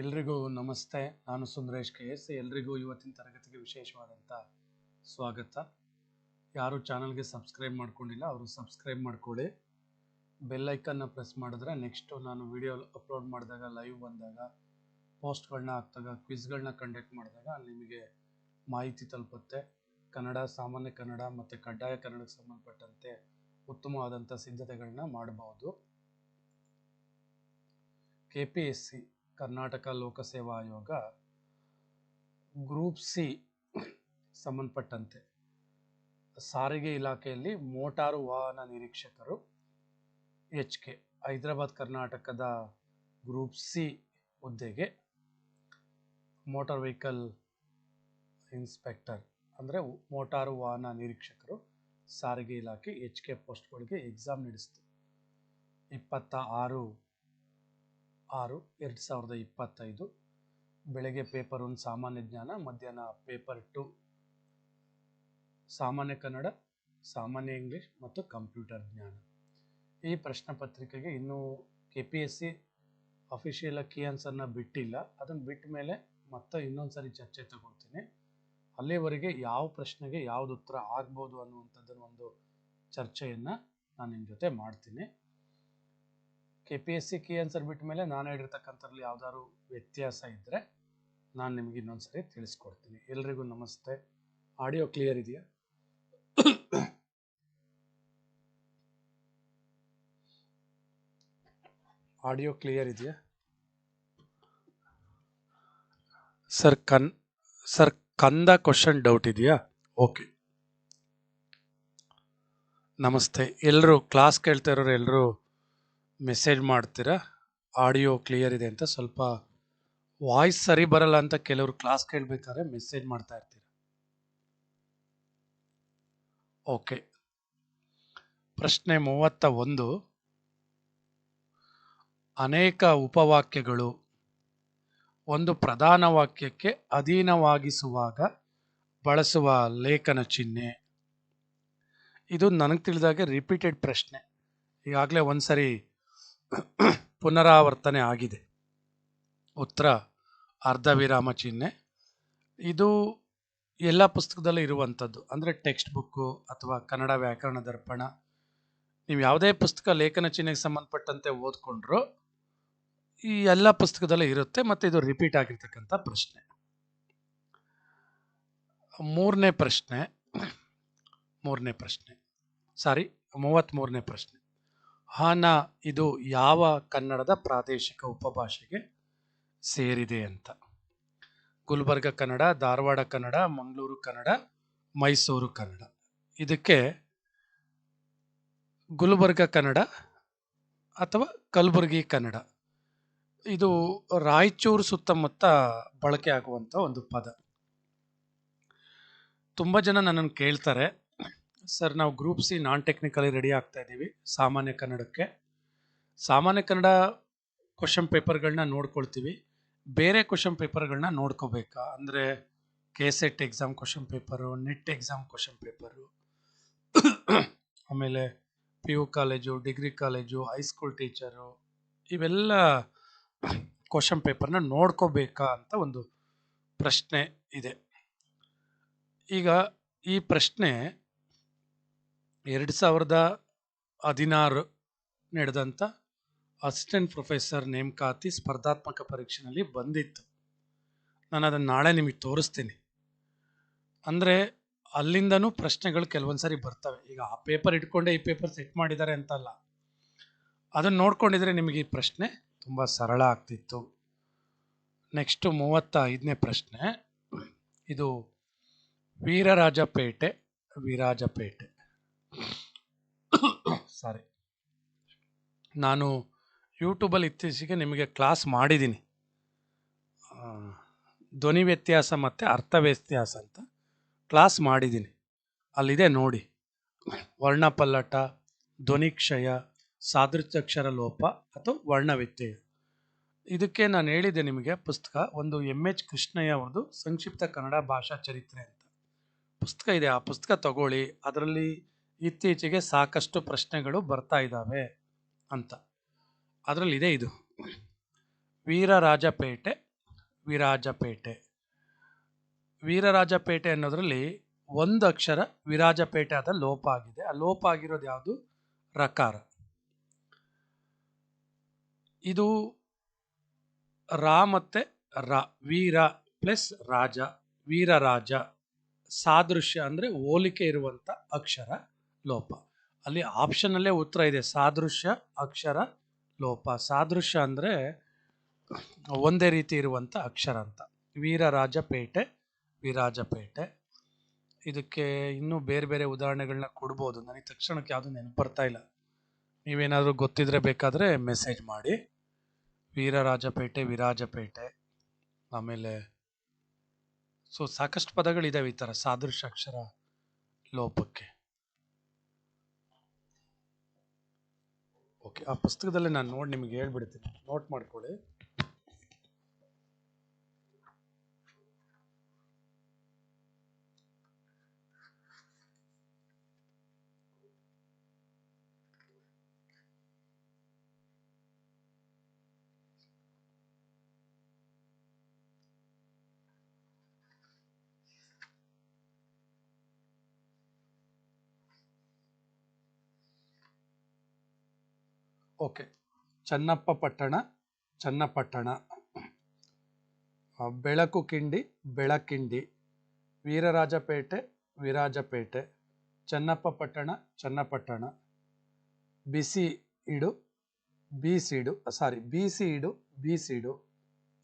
ಎಲ್ರಿಗೂ ನಮಸ್ತೆ. ನಾನು ಸುಂದರೇಶ್ ಕೆ ಎಸ್ ಎಲ್ರಿಗೂ ಇವತ್ತಿನ ತರಗತಿಗೆ ವಿಶೇಷವಾದಂಥ ಸ್ವಾಗತ. ಯಾರು ಚಾನಲ್ಗೆ ಸಬ್ಸ್ಕ್ರೈಬ್ ಮಾಡ್ಕೊಂಡಿಲ್ಲ, ಅವರು ಸಬ್ಸ್ಕ್ರೈಬ್ ಮಾಡ್ಕೊಳ್ಳಿ. ಬೆಲ್ ಐಕನ್ನ ಪ್ರೆಸ್ ಮಾಡಿದ್ರೆ ನೆಕ್ಸ್ಟು ನಾನು ವಿಡಿಯೋ ಅಪ್ಲೋಡ್ ಮಾಡಿದಾಗ, ಲೈವ್ ಬಂದಾಗ ಪೋಸ್ಟ್ಗಳನ್ನ ಹಾಕಿದಾಗ ಕ್ವಿಜ್ಗಳನ್ನ ಕಂಡಕ್ಟ್ ಮಾಡಿದಾಗ ನಿಮಗೆ ಮಾಹಿತಿ ತಲುಪುತ್ತೆ. ಕನ್ನಡ, ಸಾಮಾನ್ಯ ಕನ್ನಡ ಮತ್ತು ಕಡ್ಡಾಯ ಕನ್ನಡಕ್ಕೆ ಸಂಬಂಧಪಟ್ಟಂತೆ ಉತ್ತಮವಾದಂಥ ಸಿದ್ಧತೆಗಳನ್ನ ಮಾಡಬಹುದು. K P S C Karnataka ಲೋಕಸೇವಾ ಆಯೋಗ ಗ್ರೂಪ್ ಸಿ ಸಂಬಂಧಪಟ್ಟಂತೆ ಸಾರಿಗೆ ಇಲಾಖೆಯಲ್ಲಿ ಮೋಟಾರು ವಾಹನ ನಿರೀಕ್ಷಕರು ಎಚ್ ಕೆ ಹೈದರಾಬಾದ್ ಕರ್ನಾಟಕದ ಗ್ರೂಪ್ ಸಿ ಹುದ್ದೆಗೆ ಮೋಟಾರ್ ವೆಹಿಕಲ್ ಇನ್ಸ್ಪೆಕ್ಟರ್ ಅಂದರೆ ಮೋಟಾರು ವಾಹನ ನಿರೀಕ್ಷಕರು ಸಾರಿಗೆ ಇಲಾಖೆ ಎಚ್ ಕೆ ಪೋಸ್ಟ್ಗಳಿಗೆ ಎಕ್ಸಾಮ್ ನಡೆಸಿತು. ಇಪ್ಪತ್ತ ಆರು ಆರು, ಎರಡು ಸಾವಿರದ ಇಪ್ಪತ್ತೈದು. ಬೆಳಗ್ಗೆ ಪೇಪರ್ ಒಂದು, ಸಾಮಾನ್ಯ ಜ್ಞಾನ, ಮಧ್ಯಾಹ್ನ ಪೇಪರ್ ಟು. ಸಾಮಾನ್ಯ ಕನ್ನಡ, ಸಾಮಾನ್ಯ ಇಂಗ್ಲಿಷ್ ಮತ್ತು ಕಂಪ್ಯೂಟರ್ ಜ್ಞಾನ. ಈ ಪ್ರಶ್ನೆ ಪತ್ರಿಕೆಗೆ ಇನ್ನೂ K P S C official key ಆನ್ಸರ್ನ ಬಿಟ್ಟಿಲ್ಲ. ಅದನ್ನು ಬಿಟ್ಟ ಮೇಲೆ ಮತ್ತೆ ಇನ್ನೊಂದು ಸರಿ ಚರ್ಚೆ ತಗೊಳ್ತೀನಿ. ಅಲ್ಲಿವರೆಗೆ ಯಾವ ಪ್ರಶ್ನೆಗೆ ಯಾವ್ದು ಉತ್ತರ ಆಗ್ಬೋದು ಅನ್ನುವಂಥದ್ದನ್ನು ಒಂದು ಚರ್ಚೆಯನ್ನು ನಾನು ನಿಮ್ಮ ಜೊತೆ ಮಾಡ್ತೀನಿ. K P S C key answer ಬಿಟ್ಟ ಮೇಲೆ ನಾನು ಹೇಳಿರ್ತಕ್ಕಂಥದ್ರಲ್ಲಿ ಯಾವ್ದಾದ್ರು ವ್ಯತ್ಯಾಸ ಇದ್ದರೆ ನಾನು ನಿಮಗೆ ಇನ್ನೊಂದು ಸರಿ ತಿಳಿಸ್ಕೊಡ್ತೀನಿ. ಎಲ್ರಿಗೂ ನಮಸ್ತೆ. ಆಡಿಯೋ ಕ್ಲಿಯರ್ ಇದೆಯಾ? ಆಡಿಯೋ ಕ್ಲಿಯರ್ ಇದೆಯಾ? ಸರ್ ಕನ್ ಸರ್ ಕಂದ ಕ್ವಶನ್ ಡೌಟ್ ಇದೆಯಾ? ಓಕೆ ನಮಸ್ತೆ. ಎಲ್ಲರೂ ಕ್ಲಾಸ್ ಕೇಳ್ತಾ ಇರೋರು ಎಲ್ಲರೂ ಮೆಸೇಜ್ ಮಾಡ್ತೀರಾ? ಆಡಿಯೋ ಕ್ಲಿಯರ್ ಇದೆ ಅಂತ ಸ್ವಲ್ಪ ವಾಯ್ಸ್ ಸರಿ ಬರಲ್ಲ ಅಂತ ಕೆಲವರು ಕ್ಲಾಸ್ ಕೇಳಬೇಕಾದ್ರೆ ಮೆಸೇಜ್ ಮಾಡ್ತಾ ಇರ್ತೀರ? ಓಕೆ. ಪ್ರಶ್ನೆ ಮೂವತ್ತ ಒಂದು. ಅನೇಕ ಉಪವಾಕ್ಯಗಳು. ಒಂದು ಪ್ರಧಾನ ವಾಕ್ಯಕ್ಕೆ ಅಧೀನವಾಗಿಸುವಾಗ ಬಳಸುವ ಲೇಖನ ಚಿಹ್ನೆ. ಇದು ನನಗೆ ತಿಳಿದಾಗೆ ರಿಪೀಟೆಡ್ ಪ್ರಶ್ನೆ. ಈಗಾಗಲೇ ಒಂದ್ಸರಿ ಪುನರಾವರ್ತನೆ ಆಗಿದೆ. ಉತ್ತರ, ಅರ್ಧ ವಿರಾಮ ಚಿಹ್ನೆ. ಇದು ಎಲ್ಲ ಪುಸ್ತಕದಲ್ಲೂ ಇರುವಂಥದ್ದು. ಅಂದರೆ ಟೆಕ್ಸ್ಟ್ ಬುಕ್ಕು ಅಥವಾ ಕನ್ನಡ ವ್ಯಾಕರಣ ದರ್ಪಣ. ನೀವು ಯಾವುದೇ ಪುಸ್ತಕ ಲೇಖನ ಚಿಹ್ನೆಗೆ ಸಂಬಂಧಪಟ್ಟಂತೆ ಓದ್ಕೊಂಡ್ರು, ಈ ಎಲ್ಲ ಪುಸ್ತಕದಲ್ಲೇ ಇರುತ್ತೆ ಮತ್ತು ಇದು ರಿಪೀಟ್ ಆಗಿರ್ತಕ್ಕಂಥ ಪ್ರಶ್ನೆ. ಮೂರನೇ ಪ್ರಶ್ನೆ. ಮೂರನೇ ಪ್ರಶ್ನೆ. ಸಾರಿ, ಮೂವತ್ತ್ಮೂರನೇ ಪ್ರಶ್ನೆ. ಹಾನ ಇದು ಯಾವ ಕನ್ನಡದ ಪ್ರಾದೇಶಿಕ ಉಪಭಾಷೆಗೆ ಸೇರಿದೆ ಅಂತ. ಗುಲ್ಬರ್ಗ ಕನ್ನಡ, ಧಾರವಾಡ ಕನ್ನಡ, ಮಂಗಳೂರು ಕನ್ನಡ, ಮೈಸೂರು ಕನ್ನಡ. ಇದಕ್ಕೆ ಗುಲ್ಬರ್ಗ ಕನ್ನಡ ಅಥವಾ ಕಲಬುರಗಿ ಕನ್ನಡ. ಇದು ರಾಯಚೂರು ಸುತ್ತಮುತ್ತ ಬಳಕೆ ಆಗುವಂಥ ಒಂದು ಪದ. ತುಂಬ ಜನ ನನ್ನನ್ನು ಕೇಳ್ತಾರೆ. ಸರ್, ನಾವು group C non technically ready ಆಗ್ತಾ ಇದ್ದೀವಿ, ಸಾಮಾನ್ಯ ಕನ್ನಡಕ್ಕೆ. ಸಾಮಾನ್ಯ ಕನ್ನಡ ಕ್ವಶನ್ ಪೇಪರ್ಗಳನ್ನ ನೋಡ್ಕೊಳ್ತೀವಿ. ಬೇರೆ ಕ್ವಶನ್ ಪೇಪರ್ಗಳನ್ನ ನೋಡ್ಕೋಬೇಕಾ? ಅಂದರೆ K set exam question paper net exam question paper ಆಮೇಲೆ P U college degree college high school teacher ಇವೆಲ್ಲ ಕ್ವಶನ್ ಪೇಪರ್ನ ನೋಡ್ಕೋಬೇಕಾ ಅಂತ ಒಂದು ಪ್ರಶ್ನೆ ಇದೆ. ಈಗ ಈ ಪ್ರಶ್ನೆ ಎರಡು ಸಾವಿರದ ಹದಿನಾರು ನಡೆದಂಥ ಅಸಿಸ್ಟೆಂಟ್ ಪ್ರೊಫೆಸರ್ ನೇಮಕಾತಿ ಸ್ಪರ್ಧಾತ್ಮಕ ಪರೀಕ್ಷೆಯಲ್ಲಿ ಬಂದಿತ್ತು. ನಾನು ಅದನ್ನು ನಾಳೆ ನಿಮಗೆ ತೋರಿಸ್ತೀನಿ. ಅಂದರೆ ಅಲ್ಲಿಂದನೂ ಪ್ರಶ್ನೆಗಳು ಕೆಲವೊಂದು ಸಾರಿ ಬರ್ತವೆ. ಈಗ ಆ ಪೇಪರ್ ಇಟ್ಕೊಂಡೆ ಈ ಪೇಪರ್ ಸೆಟ್ ಮಾಡಿದ್ದಾರೆ ಅಂತಲ್ಲ. ಅದನ್ನು ನೋಡ್ಕೊಂಡಿದ್ರೆ ನಿಮಗೆ ಈ ಪ್ರಶ್ನೆ ತುಂಬ ಸರಳ ಆಗ್ತಿತ್ತು. ನೆಕ್ಸ್ಟು ಮೂವತ್ತ ಐದನೇ ಪ್ರಶ್ನೆ. ಇದು ವೀರರಾಜಪೇಟೆ, ವಿರಾಜಪೇಟೆ. ಸಾರಿ. ನಾನು ಯೂಟ್ಯೂಬಲ್ಲಿ ಇತ್ತೀಚೆಗೆ ನಿಮಗೆ ಕ್ಲಾಸ್ ಮಾಡಿದ್ದೀನಿ. ಧ್ವನಿ ವ್ಯತ್ಯಾಸ ಮತ್ತು ಅರ್ಥ ವ್ಯತ್ಯಾಸ ಅಂತ ಕ್ಲಾಸ್ ಮಾಡಿದ್ದೀನಿ. ಅಲ್ಲಿದೆ ನೋಡಿ. ವರ್ಣಪಲ್ಲಟ, ಧ್ವನಿಕ್ಷಯ, ಸಾದೃತ್ಯಕ್ಷರ ಲೋಪ ಅಥವಾ ವರ್ಣ ವ್ಯತ್ಯಯ ಇದಕ್ಕೆ ನಾನು ಹೇಳಿದೆ ನಿಮಗೆ ಪುಸ್ತಕ, ಒಂದು ಎಂ ಎಚ್ ಕೃಷ್ಣಯ್ಯ ಅವರದು ಸಂಕ್ಷಿಪ್ತ ಕನ್ನಡ ಭಾಷಾ ಚರಿತ್ರೆ ಅಂತ. ಪುಸ್ತಕ ಇದೆ. ಆ ಪುಸ್ತಕ ತಗೊಳ್ಳಿ. ಅದರಲ್ಲಿ ಇತ್ತೀಚೆಗೆ ಸಾಕಷ್ಟು ಪ್ರಶ್ನೆಗಳು ಬರ್ತಾ ಇದ್ದಾವೆ ಅಂತ. ಅದರಲ್ಲಿದೆ ಇದು. ವೀರರಾಜಪೇಟೆ, ವಿರಾಜಪೇಟೆ. ವೀರರಾಜಪೇಟೆ ಅನ್ನೋದರಲ್ಲಿ ಒಂದು ಅಕ್ಷರ ವಿರಾಜಪೇಟೆ ಆದ ಲೋಪ ಆಗಿದೆ. ಆ ಲೋಪ ಆಗಿರೋದು ಯಾವುದು? ರಕಾರ. ಇದು ರಾ ಮತ್ತೆ ರ, ವೀರ ಪ್ಲಸ್ ರಾಜ, ವೀರರಾಜ, ಸಾದೃಶ್ಯ ಅಂದರೆ ಹೋಲಿಕೆ ಇರುವಂಥ ಅಕ್ಷರ. ಲೋಪ. ಅಲ್ಲಿ ಆಪ್ಷನ್ ಅಲ್ಲೇ ಉತ್ತರ ಇದೆ. ಸಾದೃಶ್ಯ, ಅಕ್ಷರ, ಲೋಪ. ಸಾದೃಶ್ಯ ಅಂದ್ರೆ ಒಂದೇ ರೀತಿ ಇರುವಂತ ಅಕ್ಷರ ಅಂತ. ವೀರರಾಜಪೇಟೆ, ವಿರಾಜಪೇಟೆ. ಇದಕ್ಕೆ ಇನ್ನೂ ಬೇರೆ ಬೇರೆ ಉದಾಹರಣೆಗಳನ್ನ ಕೊಡ್ಬೋದು. ನನಗೆ ತಕ್ಷಣಕ್ಕೆ ಯಾವುದು ನೆನಪು ಬರ್ತಾ ಇಲ್ಲ. ನೀವೇನಾದರೂ ಗೊತ್ತಿದ್ರೆ ಬೇಕಾದರೆ ಮೆಸೇಜ್ ಮಾಡಿ. ವೀರರಾಜಪೇಟೆ, ವಿರಾಜಪೇಟೆ. ಆಮೇಲೆ ಸೊ ಸಾಕಷ್ಟು ಪದಗಳಿದಾವೆ ಈ ಥರ ಸಾದೃಶ್ಯ, ಅಕ್ಷರ, ಲೋಪಕ್ಕೆ. ಓಕೆ ಆ ಪುಸ್ತಕದಲ್ಲಿ ನಾನು ನೋಡಿ ನಿಮಗೆ ಹೇಳ್ಬಿಡ್ತೀನಿ. ನೋಟ್ ಮಾಡ್ಕೊಳ್ಳಿ. ಓಕೆ. ಚನ್ನಪ್ಪ ಪಟ್ಟಣ, ಚನ್ನಪಟ್ಟಣ. ಬೆಳಕು ಕಿಂಡಿ, ಬೆಳಕಿಂಡಿ. ವೀರರಾಜಪೇಟೆ, ವಿರಾಜಪೇಟೆ. ಚನ್ನಪ್ಪ ಪಟ್ಟಣ, ಚನ್ನಪಟ್ಟಣ. ಬಿಸಿ ಇಡು ಬೀಸಿಡು ಸಾರಿ, ಬಿಸಿ ಇಡು ಬೀಸಿಡು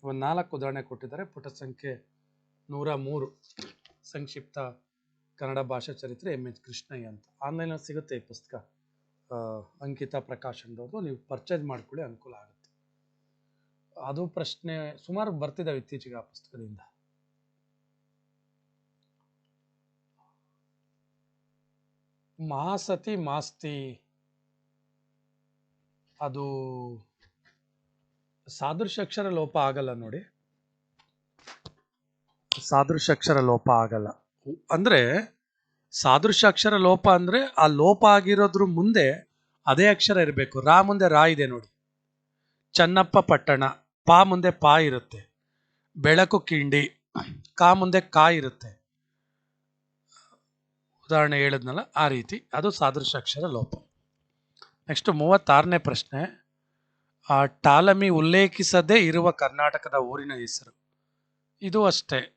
ಒಂದು ನಾಲ್ಕು ಉದಾಹರಣೆ ಕೊಟ್ಟಿದ್ದಾರೆ. ಪುಟ ಸಂಖ್ಯೆ ನೂರ ಮೂರು. ಸಂಕ್ಷಿಪ್ತ ಕನ್ನಡ ಭಾಷಾ ಚರಿತ್ರೆ ಎಂ ಎಚ್ ಕೃಷ್ಣಯ್ಯ ಅಂತ. ಆನ್ಲೈನಲ್ಲಿ ಸಿಗುತ್ತೆ ಈ ಪುಸ್ತಕ. ಅಂಕಿತಾ ಪ್ರಕಾಶನ್ದವ್ರದ್ದು ನೀವು ಪರ್ಚೇಸ್ ಮಾಡ್ಕೊಳ್ಳಿ, ಅನುಕೂಲ ಆಗುತ್ತೆ. ಅದು ಪ್ರಶ್ನೆ ಸುಮಾರು ಬರ್ತಿದ್ದಾವೆ ಇತ್ತೀಚೆಗೆ ಆ ಪುಸ್ತಕದಿಂದ. ಮಹಾಸತಿ ಮಾಸ್ತಿ ಅದು ಸಾದೃಶ್ಯಕ್ಷರ ಲೋಪ ಆಗಲ್ಲ ನೋಡಿ. ಸಾದೃಶ್ಯಕ್ಷರ ಲೋಪ ಆಗಲ್ಲ. ಅಂದ್ರೆ ಸಾದೃಶ್ಯಾಕ್ಷರ ಲೋಪ ಅಂದ್ರೆ ಆ ಲೋಪ ಆಗಿರೋದ್ರ ಮುಂದೆ ಅದೇ ಅಕ್ಷರ ಇರಬೇಕು. ರಾ ಮುಂದೆ ರಾ ಇದೆ ನೋಡಿ. ಚನ್ನಪ್ಪ ಪಟ್ಟಣ, ಪಾ ಮುಂದೆ ಪಾ ಇರುತ್ತೆ. ಬೆಳಕು ಕಿಂಡಿ, ಕಾ ಮುಂದೆ ಕಾ ಇರುತ್ತೆ. ಉದಾಹರಣೆ ಹೇಳಿದ್ನಲ್ಲ, ಆ ರೀತಿ. ಅದು ಸಾದೃಶ್ಯ ಅಕ್ಷರ ಲೋಪ. ನೆಕ್ಸ್ಟ್ ಮೂವತ್ತಾರನೇ ಪ್ರಶ್ನೆ. ಆ ಟಾಲಮಿ ಉಲ್ಲೇಖಿಸದೇ ಇರುವ ಕರ್ನಾಟಕದ ಊರಿನ ಹೆಸರು. ಇದು ಅಷ್ಟೇ.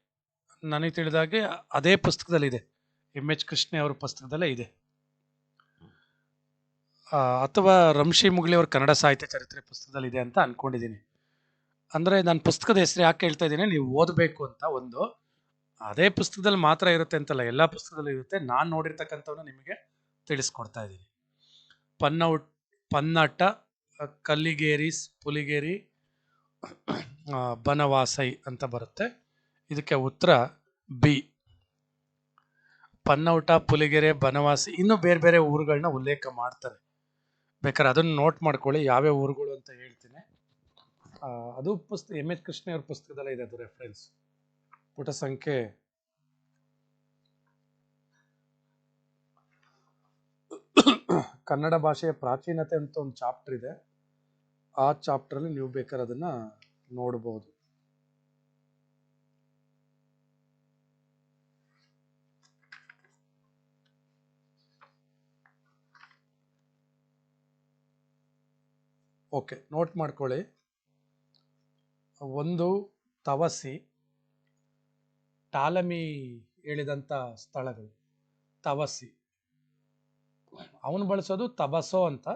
ನನಗೆ ತಿಳಿದಾಗೆ ಅದೇ ಪುಸ್ತಕದಲ್ಲಿದೆ. ಎಂ ಎಚ್ ಕೃಷ್ಣ ಅವರ ಪುಸ್ತಕದಲ್ಲೇ ಇದೆ. ಅಥವಾ ರಂಶಿ ಮುಗ್ಲಿ ಅವ್ರ ಕನ್ನಡ ಸಾಹಿತ್ಯ ಚರಿತ್ರೆ ಪುಸ್ತಕದಲ್ಲಿ ಇದೆ ಅಂತ ಅನ್ಕೊಂಡಿದ್ದೀನಿ. ಅಂದ್ರೆ ನಾನು ಪುಸ್ತಕದ ಹೆಸರು ಯಾಕೆ ಹೇಳ್ತಾ ಇದ್ದೀನಿ ನೀವು ಓದಬೇಕು ಅಂತ ಒಂದು ಅದೇ ಪುಸ್ತಕದಲ್ಲಿ ಮಾತ್ರ ಇರುತ್ತೆ ಅಂತಲ್ಲ ಎಲ್ಲ ಪುಸ್ತಕದಲ್ಲೂ ಇರುತ್ತೆ. ನಾನು ನೋಡಿರ್ತಕ್ಕಂಥವನ್ನ ನಿಮಗೆ ತಿಳಿಸ್ಕೊಡ್ತಾ ಇದ್ದೀನಿ. ಪನ್ನೌಟ್ ಪನ್ನಟ ಅ, ಕಲ್ಲಿಗೇರಿಸ್ ಪುಲಿಗೇರಿ ಬನವಾಸೈ ಅಂತ ಬರುತ್ತೆ. ಇದಕ್ಕೆ ಉತ್ತರ ಬಿ. ಪನ್ನೌಟ, ಪುಲಿಗೆರೆ, ಬನವಾಸಿ ಇನ್ನೂ ಬೇರೆ ಬೇರೆ ಊರುಗಳನ್ನ ಉಲ್ಲೇಖ ಮಾಡ್ತಾರೆ. ಬೇಕಾದ್ರೆ ಅದನ್ನು ನೋಟ್ ಮಾಡ್ಕೊಳ್ಳಿ, ಯಾವ್ಯಾವ ಊರುಗಳು ಅಂತ ಹೇಳ್ತೀನಿ. ಅದು ಪುಸ್ತಕ ಎಂ ಎಚ್. ಕೃಷ್ಣ ಅವ್ರ ಪುಸ್ತಕದಲ್ಲೇ ಇದೆ ಅದು ರೆಫರೆನ್ಸ್ ಪುಟ ಸಂಖ್ಯೆ ಕನ್ನಡ ಭಾಷೆಯ ಪ್ರಾಚೀನತೆ ಅಂತ ಒಂದು ಚಾಪ್ಟರ್ ಇದೆ. ಆ ಚಾಪ್ಟರ್ ನೀವು ಬೇಕಾದ್ರೆ ಅದನ್ನು ನೋಡಬಹುದು ಓಕೆ ನೋಟ್ ಮಾಡ್ಕೊಳ್ಳಿ. ಒಂದು ತವಸಿ ಟಾಲಮಿ ಹೇಳಿದಂಥ ಸ್ಥಳಗಳು. ತವಸಿ. ಅವನು ಬಳಸೋದು ತಬಸೋ ಅಂತ.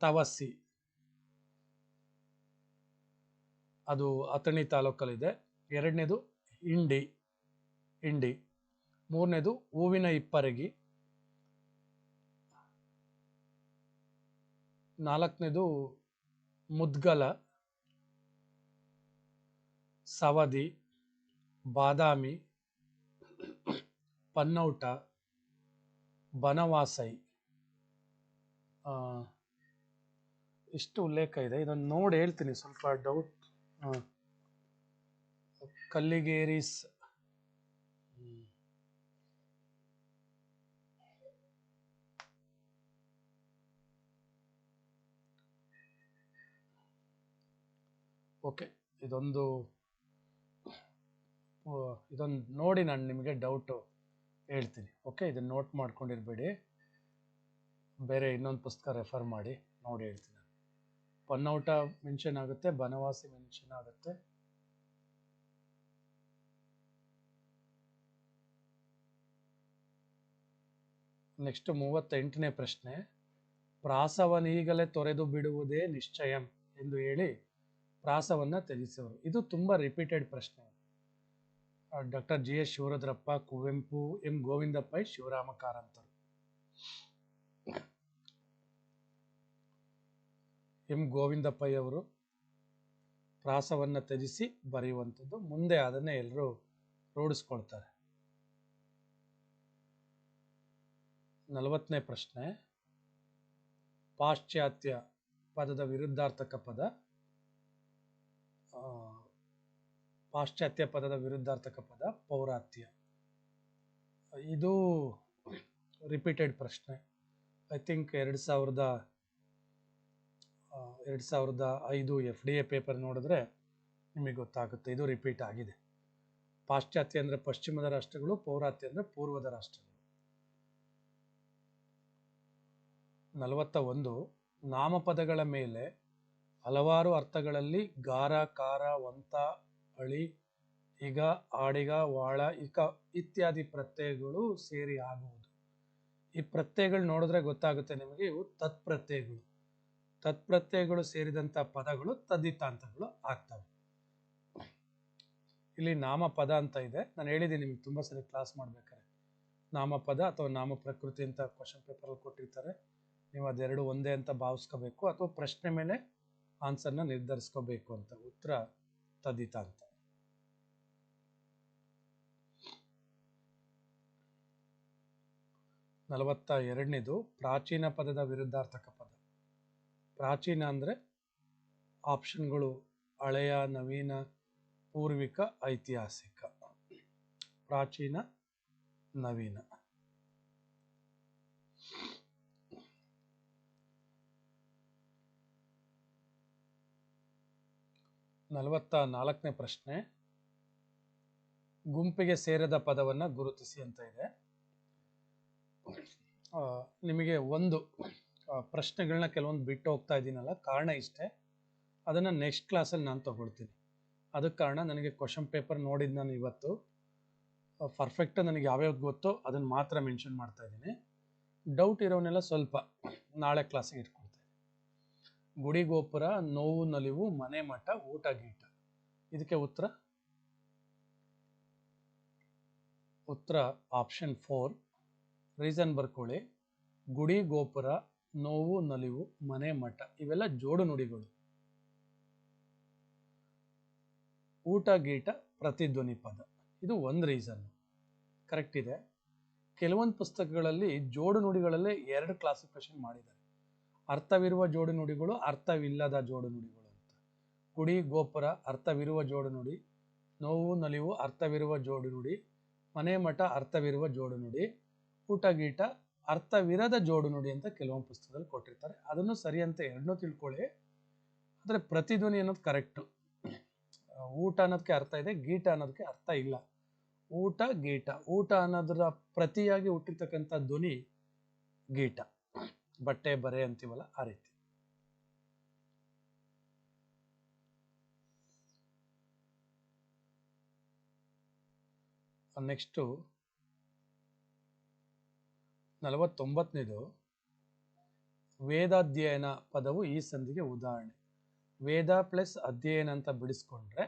ತವಸಿ. ಅದು ಅಥಣಿ ತಾಲೂಕಲ್ಲಿದೆ. ಎರಡನೇದು ಇಂಡಿ ಇಂಡಿ ಮೂರನೇದು ಹೂವಿನ ಇಪ್ಪರಗಿ ನಾಲ್ಕನೇದು ಮುದ್ಗಲ, ಸವದಿ, ಬಾದಾಮಿ, ಪನ್ನೌಟ, ಬನವಾಸೈ. ಇಷ್ಟು ಉಲ್ಲೇಖ ಇದೆ. ಇದನ್ನು ನೋಡಿ ಹೇಳ್ತೀನಿ. ಸ್ವಲ್ಪ ಡೌಟ್ ಕಲ್ಲಿಗೇರಿಸ್ ಓಕೆ. ಇದೊಂದು ಇದೊಂದು ನೋಡಿ ನಾನು ನಿಮಗೆ ಡೌಟು ಹೇಳ್ತೀನಿ. ಓಕೆ, ಇದನ್ನು ನೋಟ್ ಮಾಡ್ಕೊಂಡಿರಬೇಡಿ. ಬೇರೆ ಇನ್ನೊಂದು ಪುಸ್ತಕ ರೆಫರ್ ಮಾಡಿ, ನೋಡಿ ಹೇಳ್ತೀನಿ ಪನ್ನೌಟ ಮೆನ್ಷನ್ ಆಗುತ್ತೆ, ಬನವಾಸಿ ಮೆನ್ಷನ್ ಆಗುತ್ತೆ. ನೆಕ್ಸ್ಟ್ ಮೂವತ್ತೆಂಟನೇ ಪ್ರಶ್ನೆ, ಪ್ರಾಸವನೀಗಲೇ ತೊರೆದು ಬಿಡುವುದೇ ನಿಶ್ಚಯಂ ಎಂದು ಹೇಳಿ ಪ್ರಾಸವನ್ನ ತ್ಯಜಿಸೋರು. ಇದು ತುಂಬ ರಿಪೀಟೆಡ್ ಪ್ರಶ್ನೆ. Doctor G S Shivarudrappa, Kuvempu, M Govinda Pai Shivarama ಕಾರಂತರು ಎಂ ಗೋವಿಂದಪ್ಪಯ್ಯವರು ಪ್ರಾಸವನ್ನು ತ್ಯಜಿಸಿ ಬರೆಯುವಂಥದ್ದು. ಮುಂದೆ ಅದನ್ನೇ ಎಲ್ಲರೂ ರೂಢಿಸ್ಕೊಳ್ತಾರೆ. ನಲವತ್ತನೇ ಪ್ರಶ್ನೆ. ಪಾಶ್ಚಾತ್ಯ ಪದದ ವಿರುದ್ಧಾರ್ಥಕ ಪದ ಪಾಶ್ಚಾತ್ಯ ಪದದ ವಿರುದ್ಧಾರ್ಥಕ ಪದ ಪೌರಾತ್ಯ. ಇದು ರಿಪೀಟೆಡ್ ಪ್ರಶ್ನೆ. ಐ ಥಿಂಕ್ ಎರಡು ಸಾವಿರದ ಎರಡು ಸಾವಿರದ ಐದು ಎಫ್ ಡಿ ಎ ಪೇಪರ್ ನೋಡಿದ್ರೆ ನಿಮಗೆ ಗೊತ್ತಾಗುತ್ತೆ, ಇದು ರಿಪೀಟ್ ಆಗಿದೆ. ಪಾಶ್ಚಾತ್ಯ ಅಂದರೆ ಪಶ್ಚಿಮದ ರಾಷ್ಟ್ರಗಳು, ಪೌರಾತ್ಯ ಅಂದರೆ ಪೂರ್ವದ ರಾಷ್ಟ್ರಗಳು. ನಲವತ್ತ ಒಂದು ನಾಮಪದಗಳ ಮೇಲೆ ಹಲವಾರು ಅರ್ಥಗಳಲ್ಲಿ ಗಾರ ಕಾರ ವಂತ, ಅಳಿ ಈಗ ಆಡಿಗ, ವಾಳ, ಇಕ ಇತ್ಯಾದಿ ಪ್ರತ್ಯಯಗಳು ಸೇರಿ ಆಗುವುದು. ಈ ಪ್ರತ್ಯಯಗಳು ನೋಡಿದ್ರೆ ಗೊತ್ತಾಗುತ್ತೆ ನಿಮಗೆ ಇವು ತತ್ಪ್ರತ್ಯಯಗಳು. ತತ್ಪ್ರತ್ಯಯಗಳು ಸೇರಿದಂಥ ಪದಗಳು ತದ್ದಿತಾಂತಗಳು ಆಗ್ತವೆ. ಇಲ್ಲಿ ನಾಮಪದ ಅಂತ ಇದೆ. ನಾನು ಹೇಳಿದ್ದೀನಿ ನಿಮಗೆ ತುಂಬ ಸರಿ ಕ್ಲಾಸ್ ಮಾಡ್ಬೇಕಾದ್ರೆ. ನಾಮಪದ ಅಥವಾ ನಾಮ ಪ್ರಕೃತಿ ಅಂತ ಕ್ವಶನ್ ಪೇಪರಲ್ಲಿ ಕೊಟ್ಟಿರ್ತಾರೆ. ನೀವು ಅದೆರಡು ಒಂದೇ ಅಂತ ಭಾವಿಸ್ಕೋಬೇಕು. ಅಥವಾ ಪ್ರಶ್ನೆ ಮೇಲೆ ಆನ್ಸರ್ನ ನಿರ್ಧರಿಸ್ಕೋಬೇಕು ಅಂತ ಉತ್ತರ ತದಿತ ಅಂತ. ನಲವತ್ತ ಎರಡನೇದು ಪ್ರಾಚೀನ ಪದದ ವಿರುದ್ಧಾರ್ಥಕ ಪದ. ಪ್ರಾಚೀನ ಅಂದರೆ ಆಪ್ಷನ್ಗಳು ಹಳೆಯ, ನವೀನ, ಪೂರ್ವಿಕ, ಐತಿಹಾಸಿಕ. ಪ್ರಾಚೀನ, ನವೀನ. ನಲವತ್ತ ನಾಲ್ಕನೇ ಪ್ರಶ್ನೆ. ಗುಂಪಿಗೆ ಸೇರದ ಪದವನ್ನು ಗುರುತಿಸಿ ಅಂತ ಇದೆ. ನಿಮಗೆ ಒಂದು ಪ್ರಶ್ನೆಗಳನ್ನ ಕೆಲವೊಂದು ಬಿಟ್ಟು ಹೋಗ್ತಾ ಇದ್ದೀನಲ್ಲ, ಕಾರಣ ಇಷ್ಟೇ. ಅದನ್ನು ನೆಕ್ಸ್ಟ್ ಕ್ಲಾಸಲ್ಲಿ ನಾನು ತಗೊಳ್ತೀನಿ. ಅದಕ್ಕೆ ಕಾರಣ ನನಗೆ ಕ್ವಶನ್ ಪೇಪರ್ ನೋಡಿದ್ದು ನಾನು ಇವತ್ತು. ಪರ್ಫೆಕ್ಟ್ ನನಗೆ ಯಾವ್ಯಾವ್ದು ಗೊತ್ತೋ ಅದನ್ನು ಮಾತ್ರ ಮೆನ್ಷನ್ ಮಾಡ್ತಾ ಇದ್ದೀನಿ. ಡೌಟ್ ಇರೋನೆಲ್ಲ ಸ್ವಲ್ಪ ನಾಳೆ ಕ್ಲಾಸಿಗೆ ಇಟ್ಕೊಳ್ತೇನೆ. ಗುಡಿ ಗೋಪುರ, ನೋವು, ನಲಿವು, ಮನೆ ಮಠ, ಊಟ, ಗೀಟ. ಇದಕ್ಕೆ ಉತ್ತರ? ಉತ್ತರ ಆಪ್ಷನ್ ಫೋರ್ ರೀಸನ್ ಬರ್ಕೊಳ್ಳಿ. ಗುಡಿ ಗೋಪುರ, ನೋವು, ನಲಿವು, ಮನೆ ಮಠ, ಇವೆಲ್ಲ ಜೋಡು ನುಡಿಗಳು. ಊಟ, ಗೀಟ, ಪ್ರತಿಧ್ವನಿ ಪದ. ಇದು ಒಂದು ರೀಸನ್ ಕರೆಕ್ಟ್ ಇದೆ. ಕೆಲವೊಂದು ಪುಸ್ತಕಗಳಲ್ಲಿ ಜೋಡು ನುಡಿಗಳಲ್ಲೇ ಎರಡು ಕ್ಲಾಸಿಫಿಕೇಶನ್ ಮಾಡಿದ್ದಾರೆ. ಅರ್ಥವಿರುವ ಜೋಡು ನುಡಿಗಳು ಅರ್ಥವಿಲ್ಲದ ಜೋಡು ನುಡಿಗಳು ಅಂತ. ಗುಡಿ ಗೋಪುರ, ಅರ್ಥವಿರುವ ಜೋಡು ನುಡಿ, ನೋವು, ನಲಿವು, ಅರ್ಥವಿರುವ ಜೋಡು ನುಡಿ, ಮನೆ ಮಠ, ಅರ್ಥವಿರುವ ಜೋಡು ನುಡಿ, ಊಟ, ಗೀಟ, ಅರ್ಥವಿರದ ಜೋಡು ನುಡಿ ಅಂತ ಕೆಲವೊಂದು ಪುಸ್ತಕದಲ್ಲಿ ಕೊಟ್ಟಿರ್ತಾರೆ. ಅದನ್ನು ಸರಿ ಅಂತ ಎರಡನ್ನೂ ತಿಳ್ಕೊಳ್ಳಿ. ಆದರೆ ಪ್ರತಿಧ್ವನಿ ಅನ್ನೋದು ಕರೆಕ್ಟು ಊಟ ಅನ್ನೋದಕ್ಕೆ ಅರ್ಥ ಇದೆ, ಗೀಟ ಅನ್ನೋದಕ್ಕೆ ಅರ್ಥ ಇಲ್ಲ. ಊಟ, ಗೀಟ. ಊಟ ಅನ್ನೋದರ ಪ್ರತಿಯಾಗಿ ಹುಟ್ಟಿರ್ತಕ್ಕಂಥ ಧ್ವನಿ ಗೀಟ. ಬಟ್ಟೆ ಬರೆ ಅಂತೀವಲ್ಲ ಆ ರೀತಿ. ನೆಕ್ಸ್ಟು ನಲವತ್ತೊಂಬತ್ತನೇದು ವೇದಾಧ್ಯಯನ ಪದವು ಈ ಸಂಧಿಗೆ ಉದಾಹರಣೆ. ವೇದ ಪ್ಲಸ್ ಅಧ್ಯಯನ ಅಂತ ಬಿಡಿಸ್ಕೊಂಡ್ರೆ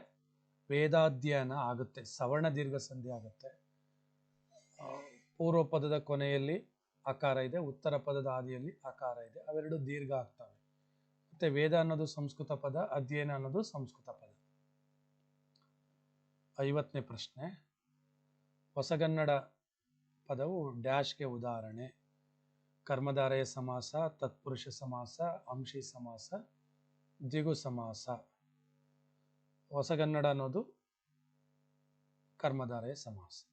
ವೇದಾಧ್ಯಯನ ಆಗುತ್ತೆ ಸವರ್ಣ ದೀರ್ಘ ಸಂಧಿ ಆಗುತ್ತೆ. ಪೂರ್ವ ಪದದ ಕೊನೆಯಲ್ಲಿ ಆಕಾರ ಇದೆ, ಉತ್ತರ ಪದದ ಆದಿಯಲ್ಲಿ ಆಕಾರ ಇದೆ. ಅವೆರಡು ದೀರ್ಘ ಆಗ್ತವೆ. ಮತ್ತೆ ವೇದ ಅನ್ನೋದು ಸಂಸ್ಕೃತ ಪದ, ಅಧ್ಯಯನ ಅನ್ನೋದು ಸಂಸ್ಕೃತ ಪದ. ಐವತ್ತನೇ ಪ್ರಶ್ನೆ. ಹೊಸಗನ್ನಡ ಪದವು ಡ್ಯಾಶ್ಗೆ ಉದಾಹರಣೆ. ಕರ್ಮಧಾರಯ ಸಮಾಸ, ತತ್ಪುರುಷ ಸಮಾಸ, ಅಂಶಿ ಸಮಾಸ ದ್ವಿಗು ಸಮಾಸ. ಹೊಸಗನ್ನಡ ಅನ್ನೋದು ಕರ್ಮಧಾರಯ ಸಮಾಸ.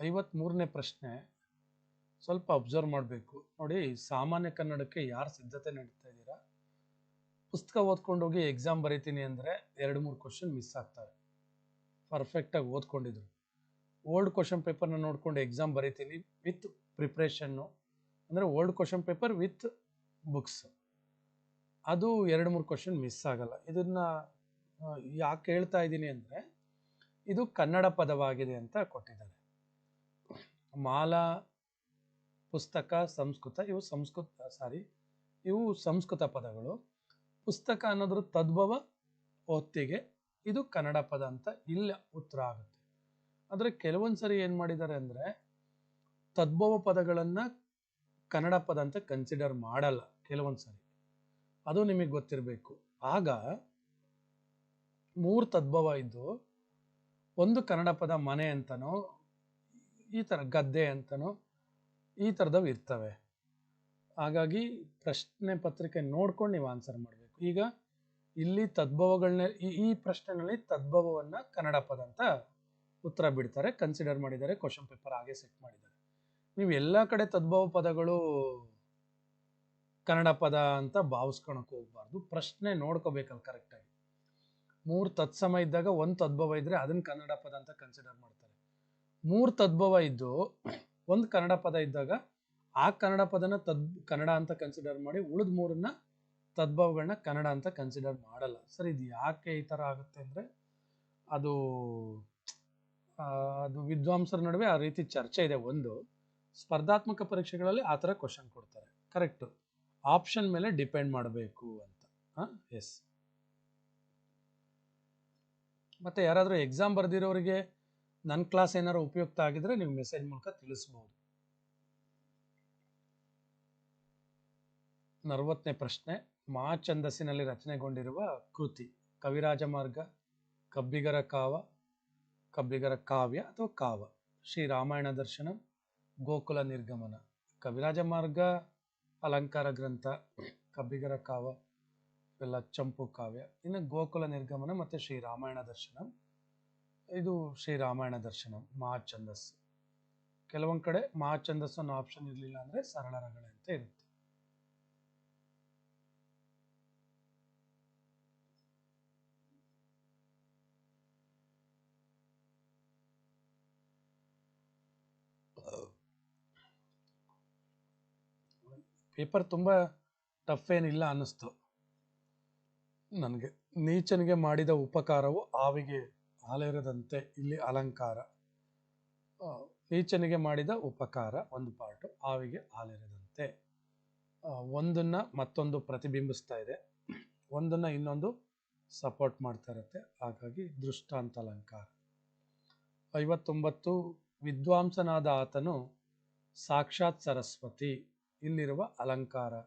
ಐವತ್ಮೂರನೇ ಪ್ರಶ್ನೆ ಸ್ವಲ್ಪ ಅಬ್ಸರ್ವ್ ಮಾಡಬೇಕು. ನೋಡಿ, ಸಾಮಾನ್ಯ ಕನ್ನಡಕ್ಕೆ ಯಾರು ಸಿದ್ಧತೆ ನಡೀತಾ ಇದ್ದೀರಾ ಪುಸ್ತಕ ಓದ್ಕೊಂಡು ಹೋಗಿ ಎಕ್ಸಾಮ್ ಬರೀತೀನಿ ಅಂದರೆ ಎರಡು ಮೂರು ಕ್ವಶನ್ ಮಿಸ್ ಆಗ್ತವೆ ಪರ್ಫೆಕ್ಟಾಗಿ ಓದ್ಕೊಂಡಿದ್ರು. ಓಲ್ಡ್ ಕ್ವಶನ್ ಪೇಪರ್ನ ನೋಡ್ಕೊಂಡು ಎಕ್ಸಾಮ್ ಬರೀತೀನಿ ವಿತ್ ಪ್ರಿಪ್ರೇಷನ್ನು ಅಂದರೆ old question paper with books ಅದು ಎರಡು ಮೂರು ಕ್ವಶನ್ ಮಿಸ್ ಆಗಲ್ಲ. ಇದನ್ನ ಯಾಕೆ ಹೇಳ್ತಾ ಇದ್ದೀನಿ ಅಂದರೆ, ಇದು ಕನ್ನಡ ಪದವಾಗಿದೆ ಅಂತ ಕೊಟ್ಟಿದ್ದಾರೆ. ಮಾಲಾ ಪುಸ್ತಕ ಸಂಸ್ಕೃತ, ಇವು ಸಂಸ್ಕೃತ ಸಾರಿ ಇವು ಸಂಸ್ಕೃತ ಪದಗಳು. ಪುಸ್ತಕ ಅನ್ನೋದ್ರ ತದ್ಭವ ಒತ್ತಿಗೆ, ಇದು ಕನ್ನಡ ಪದ ಅಂತ ಇಲ್ಲ ಉತ್ತರ ಆಗುತ್ತೆ. ಆದರೆ ಕೆಲವೊಂದು ಸರಿ ಏನು ಮಾಡಿದ್ದಾರೆ ಅಂದರೆ, ತದ್ಭವ ಪದಗಳನ್ನು ಕನ್ನಡ ಪದ ಅಂತ ಕನ್ಸಿಡರ್ ಮಾಡಲ್ಲ ಕೆಲವೊಂದು ಸರಿ. ಅದು ನಿಮಗೆ ಗೊತ್ತಿರಬೇಕು. ಆಗ ಮೂರು ತದ್ಭವ ಇದ್ದು, ಒಂದು ಕನ್ನಡ ಪದ ಮನೆ ಅಂತನೋ ಈ ಥರ ಗದ್ದೆ ಅಂತನೋ ಈ ಥರದವು ಇರ್ತವೆ. ಹಾಗಾಗಿ ಪ್ರಶ್ನೆ ಪತ್ರಿಕೆ ನೋಡ್ಕೊಂಡು ನೀವು ಆನ್ಸರ್ ಮಾಡಬೇಕು. ಈಗ ಇಲ್ಲಿ ತದ್ಭವಗಳನ್ನ ಈ ಪ್ರಶ್ನೆನಲ್ಲಿ ತದ್ಭವವನ್ನು ಕನ್ನಡ ಪದ ಅಂತ ಉತ್ತರ ಬಿಡ್ತಾರೆ ಕನ್ಸಿಡರ್ ಮಾಡಿದ್ದಾರೆ ಕ್ವಶನ್ ಪೇಪರ್ ಹಾಗೆ ಸೆಟ್ ಮಾಡಿದ್ದಾರೆ. ನೀವು ಎಲ್ಲ ಕಡೆ ತದ್ಭವ ಪದಗಳು ಕನ್ನಡ ಪದ ಅಂತ ಭಾವಿಸ್ಕೊಳಕ್ಕೆ ಹೋಗ್ಬಾರ್ದು. ಪ್ರಶ್ನೆ ನೋಡ್ಕೋಬೇಕಲ್ಲ ಕರೆಕ್ಟಾಗಿ ಮೂರು ತತ್ಸಮ ಇದ್ದಾಗ ಒಂದು ತದ್ಭವ ಇದ್ರೆ ಅದನ್ನ ಕನ್ನಡ ಪದ ಅಂತ ಕನ್ಸಿಡರ್ ಮಾಡ್ತಾರೆ. ಮೂರು ತದ್ಭವ ಇದ್ದು ಒಂದು ಕನ್ನಡ ಪದ ಇದ್ದಾಗ ಆ ಕನ್ನಡ ಪದನ ತದ್ ಕನ್ನಡ ಅಂತ ಕನ್ಸಿಡರ್ ಮಾಡಿ ಉಳಿದ ಮೂರನ್ನ ತದ್ಭವಗಳನ್ನ ಕನ್ನಡ ಅಂತ ಕನ್ಸಿಡರ್ ಮಾಡಲ್ಲ. ಸರ್, ಇದು ಯಾಕೆ ಈ ಥರ ಆಗುತ್ತೆ ಅಂದರೆ ಅದು ಅದು ವಿದ್ವಾಂಸರ ನಡುವೆ ಆ ರೀತಿ ಚರ್ಚೆ ಇದೆ ಒಂದು. ಸ್ಪರ್ಧಾತ್ಮಕ ಪರೀಕ್ಷೆಗಳಲ್ಲಿ ಆ ಥರ ಕ್ವಶನ್ ಕೊಡ್ತಾರೆ. ಕರೆಕ್ಟು ಆಪ್ಷನ್ ಮೇಲೆ ಡಿಪೆಂಡ್ ಮಾಡಬೇಕು ಅಂತ. ಹಾಂ? ಎಸ್ ಮತ್ತೆ ಯಾರಾದರೂ ಎಕ್ಸಾಮ್ ಬರೆದಿರೋರಿಗೆ ನನ್ನ ಕ್ಲಾಸ್ ಏನಾರು ಉಪಯುಕ್ತ ಆಗಿದ್ರೆ ನೀವು ಮೆಸೇಜ್ ಮೂಲಕ ತಿಳಿಸ್ಬೋದು. ನಲವತ್ತನೇ ಪ್ರಶ್ನೆ, ಮಾ ಛಂದಸ್ಸಿನಲ್ಲಿ ರಚನೆಗೊಂಡಿರುವ ಕೃತಿ, ಕವಿರಾಜ ಮಾರ್ಗ, ಕಬ್ಬಿಗರ ಕಾವ, ಕಬ್ಬಿಗರ ಕಾವ್ಯ ಅಥವಾ ಕಾವ, ಶ್ರೀ ರಾಮಾಯಣ ದರ್ಶನ, ಗೋಕುಲ ನಿರ್ಗಮನ, ಕವಿರಾಜ ಮಾರ್ಗ, ಅಲಂಕಾರ ಗ್ರಂಥ, ಕಬ್ಬಿಗರ ಕಾವ ಎಲ್ಲ ಚಂಪು ಕಾವ್ಯ, ಇನ್ನು ಗೋಕುಲ ನಿರ್ಗಮನ ಮತ್ತು ಶ್ರೀ ರಾಮಾಯಣ ದರ್ಶನ. ಇದು ಶ್ರೀ ರಾಮಾಯಣ ದರ್ಶನ ಮಹಾ ಛಂದಸ್ ಕೆಲವೊಂದು ಕಡೆ ಮಹಾ ಛಂದಸ್ ಅನ್ನೋ ಆಪ್ಷನ್ ಇರಲಿಲ್ಲ ಅಂದರೆ ಸರಳ ರಗಳೆ ಅಂತ ಇರುತ್ತೆ. ಪೇಪರ್ ತುಂಬ ಟಫ್ ಏನಿಲ್ಲ ಅನ್ನಿಸ್ತು. ನನಗೆ, ನೀಚನಿಗೆ ಮಾಡಿದ ಉಪಕಾರವು ಆವಿಗೆ ಹಾಲೆರದಂತೆ ಇಲ್ಲಿ ಅಲಂಕಾರ. ಆ, ನೀಚನಿಗೆ ಮಾಡಿದ ಉಪಕಾರ ಒಂದು ಪಾರ್ಟು ಆವಿಗೆ ಹಾಲೆರದಂತೆ ಒಂದನ್ನ ಮತ್ತೊಂದು ಪ್ರತಿಬಿಂಬಿಸ್ತಾ ಇದೆ. ಒಂದನ್ನ ಇನ್ನೊಂದು ಸಪೋರ್ಟ್ ಮಾಡ್ತಾ ಇರುತ್ತೆ. ಹಾಗಾಗಿ ದೃಷ್ಟಾಂತ ಅಲಂಕಾರ. ಐವತ್ತೊಂಬತ್ತು ವಿದ್ವಾಂಸನಾದ ಆತನು ಸಾಕ್ಷಾತ್ ಸರಸ್ವತಿ ಇಲ್ಲಿರುವ ಅಲಂಕಾರ.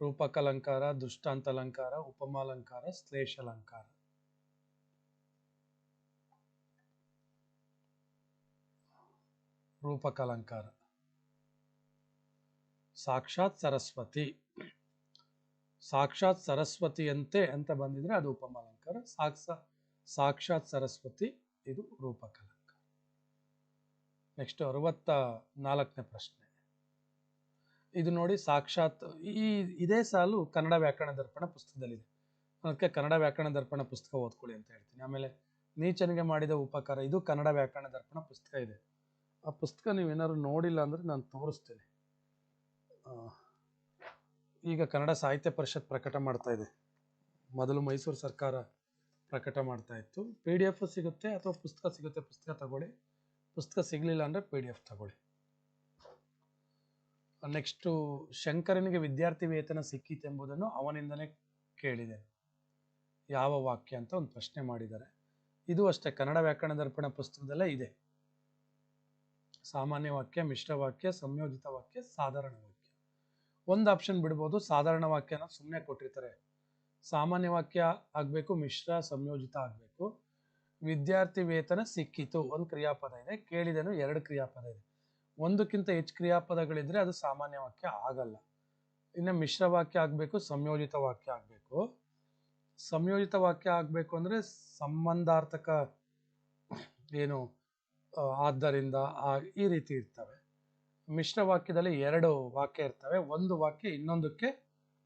ರೂಪಕಲಂಕಾರ ದೃಷ್ಟಾಂತಲಂಕಾರ ಉಪಮಾಲಂಕಾರ ಶ್ಲೇಷಾಲಂಕಾರ. ರೂಪಕಲಂಕಾರ. ಸಾಕ್ಷಾತ್ ಸರಸ್ವತಿ. ಸಾಕ್ಷಾತ್ ಸರಸ್ವತಿಯಂತೆ ಅಂತ ಬಂದಿದ್ರೆ ಅದು ಉಪಮಾಲಂಕಾರ. ಸಾಕ್ಷ, ಸಾಕ್ಷಾತ್ ಸರಸ್ವತಿ, ಇದು ರೂಪಕಲಂಕಾರ. ನೆಕ್ಸ್ಟ್ ಅರವತ್ತ ನಾಲ್ಕನೇ ಪ್ರಶ್ನೆ. ಇದು ನೋಡಿ ಸಾಕ್ಷಾತ್, ಈ, ಇದೇ ಸಾಲು ಕನ್ನಡ ವ್ಯಾಕರಣ ದರ್ಪಣ ಪುಸ್ತಕದಲ್ಲಿದೆ. ಅದಕ್ಕೆ ಕನ್ನಡ ವ್ಯಾಕರಣ ದರ್ಪಣ ಪುಸ್ತಕ ಓದ್ಕೊಳ್ಳಿ ಅಂತ ಹೇಳ್ತೀನಿ. ಆಮೇಲೆ ನೀಚನಿಗೆ ಮಾಡಿದ ಉಪಕಾರ, ಇದು ಕನ್ನಡ ವ್ಯಾಕರಣ ದರ್ಪಣ ಪುಸ್ತಕ ಇದೆ. ಆ ಪುಸ್ತಕ ನೀವೇನಾದ್ರು ನೋಡಿಲ್ಲ ಅಂದರೆ ನಾನು ತೋರಿಸ್ತೇನೆ. ಈಗ ಕನ್ನಡ ಸಾಹಿತ್ಯ ಪರಿಷತ್ ಪ್ರಕಟ ಮಾಡ್ತಾ ಇದೆ. ಮೊದಲು ಮೈಸೂರು ಸರ್ಕಾರ ಪ್ರಕಟ ಮಾಡ್ತಾ ಇತ್ತು. ಪಿ ಡಿ ಎಫ್ ಸಿಗುತ್ತೆ ಅಥವಾ ಪುಸ್ತಕ ಸಿಗುತ್ತೆ? ಪುಸ್ತಕ ತಗೊಳ್ಳಿ. ಪುಸ್ತಕ ಸಿಗಲಿಲ್ಲ ಅಂದರೆ ಪಿ ಡಿ ಎಫ್ ತಗೊಳ್ಳಿ. ನೆಕ್ಸ್ಟು ಶಂಕರನಿಗೆ ವಿದ್ಯಾರ್ಥಿ ವೇತನ ಸಿಕ್ಕಿತೆಂಬುದನ್ನು ಅವನಿಂದನೇ ಕೇಳಿದೆ ಯಾವ ವಾಕ್ಯ ಅಂತ ಒಂದು ಪ್ರಶ್ನೆ ಮಾಡಿದ್ದಾರೆ. ಇದು ಅಷ್ಟೇ. ಕನ್ನಡ ವ್ಯಾಕರಣ ದರ್ಪಣ ಪುಸ್ತಕದಲ್ಲೇ ಇದೆ. ಸಾಮಾನ್ಯ ವಾಕ್ಯ, ಮಿಶ್ರ ವಾಕ್ಯ, ಸಂಯೋಜಿತ ವಾಕ್ಯ, ಸಾಧಾರಣ ವಾಕ್ಯ. ಒಂದು ಆಪ್ಷನ್ ಬಿಡ್ಬೋದು, ಸಾಧಾರಣ ವಾಕ್ಯನ ಸುಮ್ಮನೆ ಕೊಟ್ಟಿರ್ತಾರೆ. ಸಾಮಾನ್ಯ ವಾಕ್ಯ ಆಗಬೇಕು, ಮಿಶ್ರ, ಸಂಯೋಜಿತ ಆಗಬೇಕು. ವಿದ್ಯಾರ್ಥಿ ವೇತನ ಸಿಕ್ಕಿತು, ಒಂದು ಕ್ರಿಯಾಪದ ಇದೆ, ಕೇಳಿದನು ಎರಡು ಕ್ರಿಯಾಪದ ಇದೆ. ಒಂದಕ್ಕಿಂತ ಹೆಚ್ಚು ಕ್ರಿಯಾಪದಗಳಿದ್ರೆ ಅದು ಸಾಮಾನ್ಯ ವಾಕ್ಯ ಆಗಲ್ಲ. ಇನ್ನು ಮಿಶ್ರ ವಾಕ್ಯ ಆಗಬೇಕು, ಸಂಯೋಜಿತ ವಾಕ್ಯ ಆಗಬೇಕು. ಸಂಯೋಜಿತ ವಾಕ್ಯ ಆಗಬೇಕು ಅಂದರೆ ಸಂಬಂಧಾರ್ಥಕ ಏನು ಆದ್ದರಿಂದ ಆ, ಈ ರೀತಿ ಇರ್ತವೆ. ಮಿಶ್ರ ವಾಕ್ಯದಲ್ಲಿ ಎರಡು ವಾಕ್ಯ ಇರ್ತವೆ. ಒಂದು ವಾಕ್ಯ ಇನ್ನೊಂದಕ್ಕೆ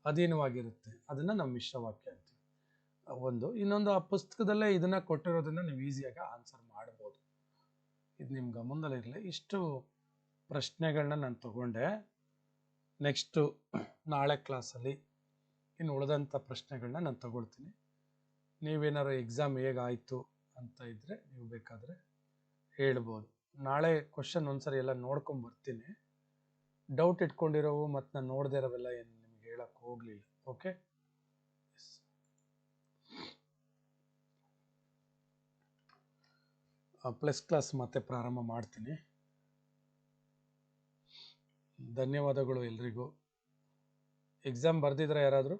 ಅಧೀನವಾಗಿರುತ್ತೆ. ಅದನ್ನು ನಾವು ಮಿಶ್ರವಾಕ್ಯ ಅಂತೀವಿ. ಒಂದು, ಇನ್ನೊಂದು ಆ ಪುಸ್ತಕದಲ್ಲೇ ಇದನ್ನು ಕೊಟ್ಟಿರೋದನ್ನ ನೀವು ಈಸಿಯಾಗಿ ಆನ್ಸರ್ ಮಾಡ್ಬೋದು. ಇದು ನಿಮ್ಮ ಗಮನದಲ್ಲಿರಲಿ ಇಷ್ಟು ಪ್ರಶ್ನೆಗಳನ್ನ ನಾನು ತಗೊಂಡೆ. ನೆಕ್ಸ್ಟು ನಾಳೆ ಕ್ಲಾಸಲ್ಲಿ ಇನ್ನು ಉಳಿದಂಥ ಪ್ರಶ್ನೆಗಳನ್ನ ನಾನು ತಗೊಳ್ತೀನಿ. ನೀವೇನಾರು ಎಕ್ಸಾಮ್ ಹೇಗಾಯಿತು ಅಂತ ಇದ್ದರೆ ನೀವು ಬೇಕಾದರೆ ಹೇಳ್ಬೋದು. ನಾಳೆ ಕ್ವಶನ್ ಒಂದ್ಸರಿ ಎಲ್ಲ ನೋಡ್ಕೊಂಡ್ ಬರ್ತೀನಿ. ಡೌಟ್ ಇಟ್ಕೊಂಡಿರೋವು ಮತ್ತು ನಾನು ನೋಡದೇ ಇರೋವೆಲ್ಲ ಏನು ನಿಮ್ಗೆ ಹೇಳಕ್ಕೆ ಹೋಗಲಿಲ್ಲ. ಓಕೆ ಪ್ಲಸ್ ಕ್ಲಾಸ್ ಮತ್ತೆ ಪ್ರಾರಂಭ ಮಾಡ್ತೀನಿ. ಧನ್ಯವಾದಗಳು ಎಲ್ರಿಗೂ. ಎಕ್ಸಾಮ್ ಬರ್ದಿದ್ರೆ ಯಾರಾದರೂ?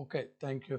Okay thank you